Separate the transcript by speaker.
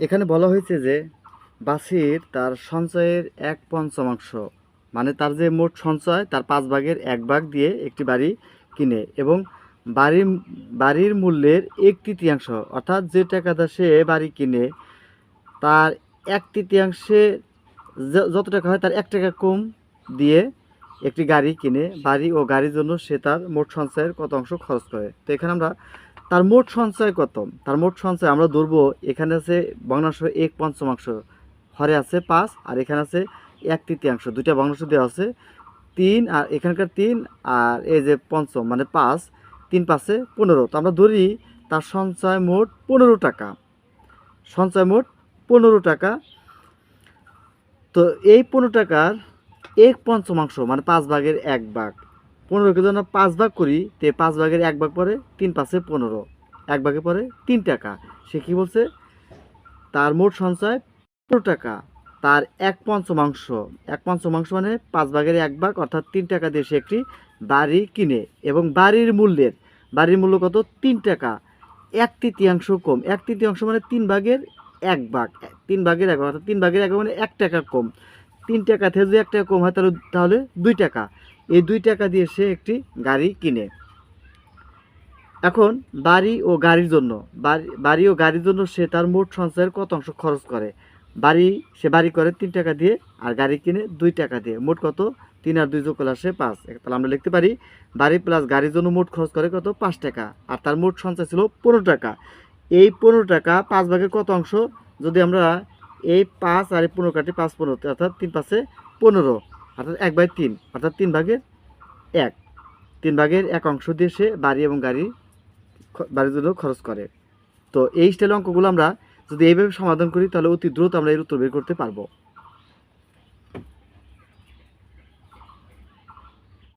Speaker 1: এখানে বলা হয়েছে যে বাসির তার সঞ্চয়ের এক পঞ্চমাংশ মানে তার যে মোট সঞ্চয়, তার পাঁচ ভাগের এক ভাগ দিয়ে একটি বাড়ি কিনে এবং বাড়ির বাড়ির মূল্যের এক তৃতীয়াংশ, অর্থাৎ যে টাকাটা সে বাড়ি কিনে, তার এক তৃতীয়াংশে যত টাকা হয় তার এক টাকা কম দিয়ে একটি গাড়ি কিনে, বাড়ি ও গাড়ির জন্য সে তার মোট সঞ্চয়ের কত অংশ খরচ করে। তো এখানে আমরা তার মোট সঞ্চয় কত? তার মোট সঞ্চয় আমরা ধরবো, এখানে আছে ভগ্নাংশ এক পঞ্চমাংশ হরে আছে পাঁচ, আর এখানে আছে এক তৃতীয়াংশ, দুইটা ভগ্নাংশ দেওয়া আছে তিন, আর এখানকার তিন, আর এই যে পঞ্চম মানে পাঁচ, তিন পাঁচে পনেরো। তো আমরা ধরি তার সঞ্চয় মোট পনেরো টাকা। সঞ্চয় মোট পনেরো টাকা। তো এই পনেরো টাকার এক পঞ্চমাংশ মানে পাঁচ ভাগের এক ভাগ পনেরোকে যদি আমরা পাঁচ ভাগ করি, তে পাঁচ ভাগের এক ভাগ পরে তিন পাঁচে পনেরো। এক ভাগে পরে তিন টাকা। সে কি বলছে? তার মোট সঞ্চয় পনেরো টাকা। তার এক পঞ্চমাংশ। এক পঞ্চমাংশ মানে পাঁচ ভাগের এক ভাগ, অর্থাৎ তিন টাকা দিয়ে সে একটি বাড়ি কিনে এবং বাড়ির মূল্যের, বাড়ির মূল্য কত? তিন টাকা। এক তৃতীয়াংশ কম। এক তৃতীয়াংশ মানে তিন ভাগের এক ভাগ। তিন ভাগের এক অর্থাৎ তিন ভাগের এক মানে এক টাকা কম। তিন টাকা থেকে যদি এক টাকা কম হয়, তাহলে তাহলে দুই টাকা। এই দুই টাকা দিয়ে সে একটি গাড়ি কিনে। এখন বাড়ি ও গাড়ির জন্য বাড়ি ও গাড়ির জন্য সে তার মোট সঞ্চয়ের কত অংশ খরচ করে? বাড়ি, সে বাড়ি করে তিন টাকা দিয়ে আর গাড়ি কিনে দুই টাকা দিয়ে। মোট কত? তিন আর দুই যোগ করলে পাঁচ। তাহলে আমরা লিখতে পারি, বাড়ি প্লাস গাড়ির জন্য মোট খরচ করে কত? পাঁচ টাকা। আর তার মোট সঞ্চয় ছিল পনেরো টাকা। এই পনেরো টাকা পাঁচ ভাগের কত অংশ? যদি আমরা এই পাঁচ আর এই পনেরো কাটি পাঁচ পনেরো, অর্থাৎ তিন পাঁচে পনেরো, অর্থাৎ এক বাই তিন, অর্থাৎ তিন ভাগের এক। তিন ভাগের এক অংশ দিয়ে সে বাড়ি এবং গাড়ি বাড়ির জন্য খরচ করে। তো এই স্টাইল অঙ্কগুলো আমরা যদি এইভাবে সমাধান করি, তাহলে অতি দ্রুত আমরা এর উত্তর বের করতে পারব।